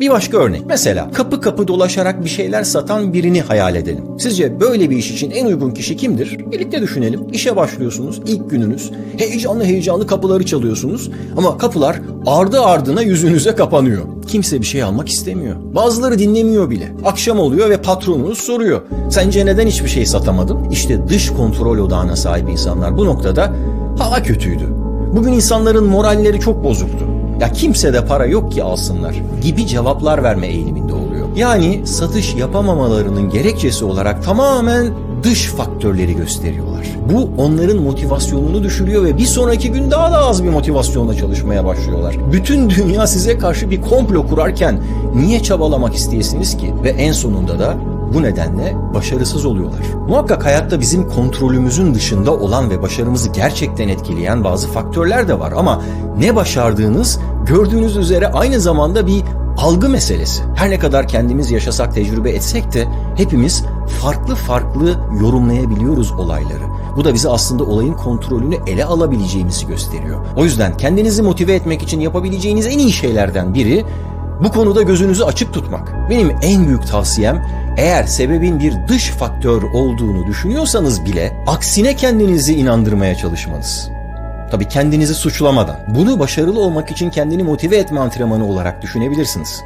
Bir başka örnek. Mesela kapı kapı dolaşarak bir şeyler satan birini hayal edelim. Sizce böyle bir iş için en uygun kişi kimdir? Birlikte düşünelim. İşe başlıyorsunuz. ilk gününüz. Heyecanlı heyecanlı kapıları çalıyorsunuz. Ama kapılar ardı ardına yüzünüze kapanıyor. Kimse bir şey almak istemiyor. Bazıları dinlemiyor bile. Akşam oluyor ve patronunuz soruyor. Sence neden hiçbir şey satamadın? İşte dış kontrol odağına sahip insanlar bu noktada hava kötüydü. Bugün insanların moralleri çok bozuktu. Ya kimse de para yok ki alsınlar gibi cevaplar verme eğiliminde oluyor. Yani satış yapamamalarının gerekçesi olarak tamamen dış faktörleri gösteriyorlar. Bu onların motivasyonunu düşürüyor ve bir sonraki gün daha da az bir motivasyonla çalışmaya başlıyorlar. Bütün dünya size karşı bir komplo kurarken niye çabalamak isteyesiniz ki? Ve en sonunda da bu nedenle başarısız oluyorlar. Muhakkak hayatta bizim kontrolümüzün dışında olan ve başarımızı gerçekten etkileyen bazı faktörler de var ama ne başardığınız gördüğünüz üzere aynı zamanda bir algı meselesi. Her ne kadar kendimiz yaşasak, tecrübe etsek de hepimiz farklı farklı yorumlayabiliyoruz olayları. Bu da bize aslında olayın kontrolünü ele alabileceğimizi gösteriyor. O yüzden kendinizi motive etmek için yapabileceğiniz en iyi şeylerden biri bu konuda gözünüzü açık tutmak. Benim en büyük tavsiyem eğer sebebin bir dış faktör olduğunu düşünüyorsanız bile aksine kendinizi inandırmaya çalışmanız. Tabii kendinizi suçlamadan. Bunu başarılı olmak için kendini motive etme antrenmanı olarak düşünebilirsiniz.